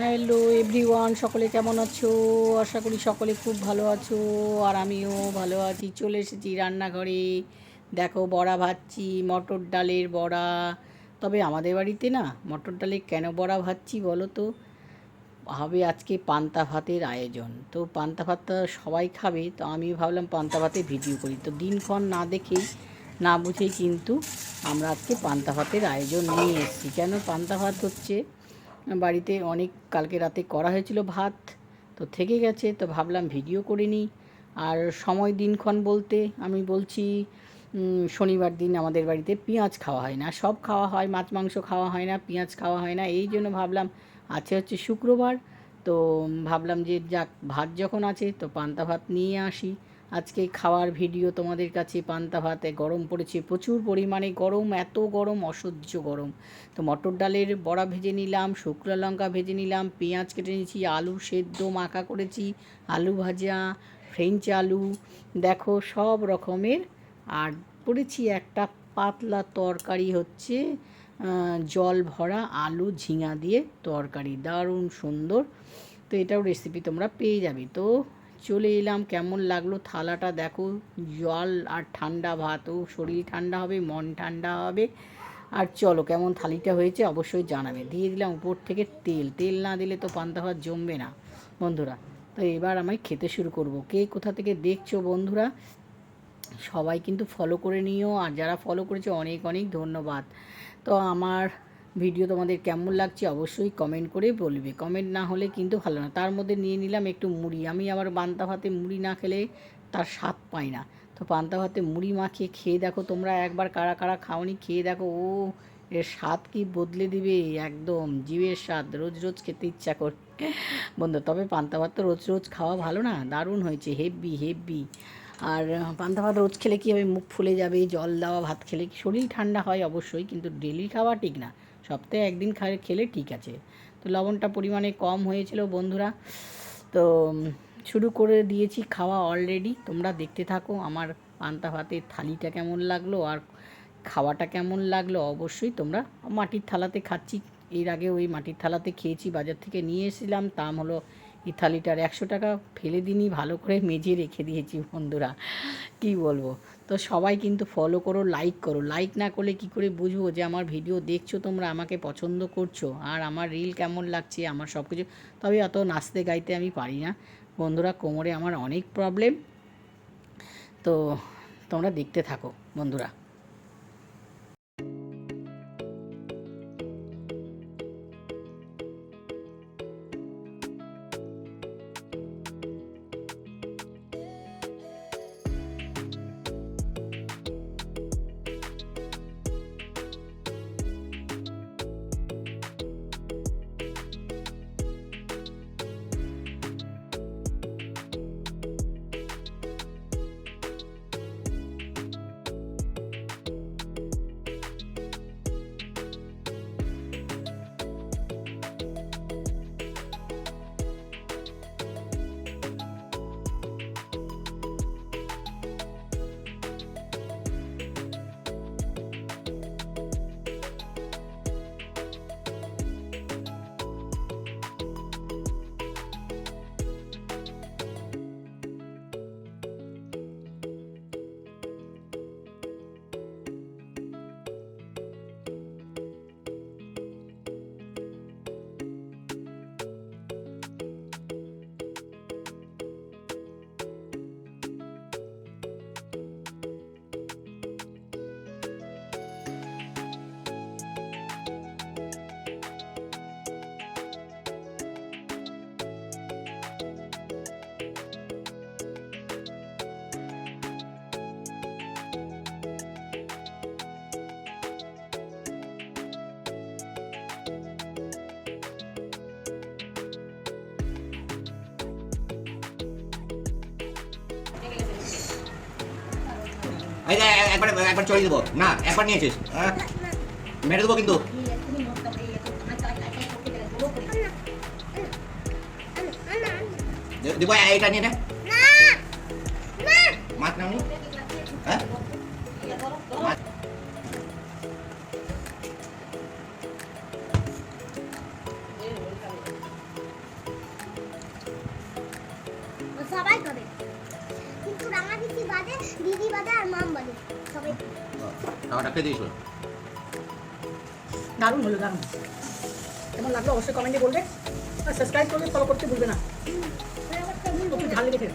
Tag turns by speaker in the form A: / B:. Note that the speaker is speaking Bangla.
A: হ্যালো এভরিওয়ান সকলে কেমন আছো? আশা করি সকলে খুব ভালো আছো, আর আমিও ভালো আছি। চলে এসেছি রান্নাঘরে। দেখো, বড়া ভাজছি, মটর ডালের বড়া। তবে আমাদের বাড়িতে না, মটর ডালে কেন বড়া ভাজছি বলো তো? হবে আজকে পান্তা ভাতের আয়োজন। তো পান্তা ভাতটা সবাই খাবে, তো আমি ভাবলাম পান্তা ভাতের ভিডিও করি। তো দিনক্ষণ না দেখেই, না বুঝেই কিন্তু আমরা আজকে পান্তা ভাতের আয়োজন নিয়ে এসেছি। কেন পান্তা ভাত হচ্ছে? বাড়িতে অনেক কালকে রাতে করা হয়েছিল ভাত, তো থেকে গেছে, তো ভাবলাম ভিডিও করে নিই। আর সময় দিনক্ষণ বলতে আমি বলছি শনিবার দিন আমাদের বাড়িতে পেঁয়াজ খাওয়া হয় না, সব খাওয়া হয়, মাছ, মাংস খাওয়া হয় না, পেঁয়াজ খাওয়া হয় না, এই জন্য ভাবলাম আছে হচ্ছে শুক্রবার, তো ভাবলাম যে যাক, ভাত যখন আছে তো পান্তা ভাত নিয়ে আসি। আজকে খাওয়ার ভিডিও তোমাদের কাছে, পান্তা ভাতে গরম পড়েছে প্রচুর পরিমাণে, গরম, এত গরম, অসহ্য গরম। তো মটর ডালের বড়া ভেজে নিলাম, শুকনো লঙ্কা ভেজে নিলাম, পেঁয়াজ কেটে নিয়েছি, আলু সেদ্ধ মাখা করেছি, আলু ভাজা, ফ্রেঞ্চ আলু, দেখো সব রকমের। আর করেছি একটা পাতলা তরকারি হচ্ছে জল ভরা আলু ঝিঙা দিয়ে তরকারি, দারুণ সুন্দর। তো এটাও রেসিপি তোমরা পেয়ে যাবে। তো চলে এলাম। কেমন লাগল থালাটা দেখো? জল আর ঠান্ডা ভাত। ও শরীর ঠান্ডা হবে, মন ঠান্ডা হবে। আর চলো, কেমন থালিটা হয়েছে অবশ্যই জানাবে। দিয়ে দিলাম উপর থেকে তেল। তেল না দিলে তো পান্তা ভাত জমবে না। বন্ধুরা, তো এবার আমি খেতে শুরু করব। কে কোথা থেকে দেখছ বন্ধুরা? সবাই কিন্তু ফলো করে নিও। আর যারা ফলো করেছে, অনেক অনেক ধন্যবাদ। তো আমার ভিডিও তোমাদের কেমন লাগছে অবশ্যই কমেন্ট করে বলবে। কমেন্ট না হলে কিন্তু ভালো না। তার মধ্যে নিয়ে নিলাম একটু মুড়ি। আমি আবার পান্তা ভাতে মুড়ি না খেলে তার স্বাদ পাই না। তো পান্তা ভাতে মুড়ি মাখিয়ে খেয়ে দেখো তোমরা একবার কারা কারা খাওনি, খেয়ে দেখো, ও এর স্বাদ কি বদলে দিবে? একদম জীবের স্বাদ। রোজ রোজ খেতে ইচ্ছা করে। বন্ধু, তবে পান্তা ভাত তো রোজ রোজ খাওয়া ভালো না, দারুণ হয়েছে হেভি হেভি আর পান্তা ভাত রোজ খেলে কী হবে? মুখ ফুলে যাবে, জল দেওয়া, ভাত খেলে শরীর ঠান্ডা হয় অবশ্যই, কিন্তু ডেলি খাওয়া ঠিক না। সপ্তাহে একদিন খায় খেলে ঠিক আছে। তো লবণটা পরিমাণে কম হয়েছিল বন্ধুরা। তো শুরু করে দিয়েছি খাওয়া অলরেডি তোমরা দেখতে থাকো আমার পান্তা ভাতের থালিটা কেমন লাগল আর খাওয়াটা কেমন লাগল। অবশ্যই তোমরা মাটির থালাতে খাচ্ছি। এর আগে ওই মাটির থালাতে খেয়েছি, বাজার থেকে নিয়ে এসেছিলাম। দাম হলো এই থালিটার একশো টাকা ফেলে দিনই ভালো করে মেজে রেখে দিয়েছি বন্ধুরা। কি বলব? তো সবাই কিন্তু ফলো করো লাইক করো। লাইক না করলে কি করে বুঝব যে আমার ভিডিও দেখছ তোমরা, আমাকে পছন্দ করছ? আর আমার রিল কেমন লাগছে, আমার সব কিছু তবে অত নাচতে গাইতে আমি পারি না। বন্ধুরা, কোমরে আমার অনেক প্রবলেম তো তোমরা দেখতে থাকো, বন্ধুরা।
B: এই যে একবার একবার চড়িয়ে দেবো না একবার নিয়েছিস মেরে দেবো কিন্তু দেবো এইটা নিয়ে নে মাছ নাও নি হ্যাঁ সবাই করে মাছ
C: বাদে দিদি বাদে আর মাম বাদে সবাই
B: টাকাটা খেয়ে দিয়েছিল
D: দারুণ হলো দারুণ। কেমন লাগল? অবশ্যই কমেন্টে বলবে। আর সাবস্ক্রাইব করবে ফলো করতে ভুলবে না। ঝাল লেগে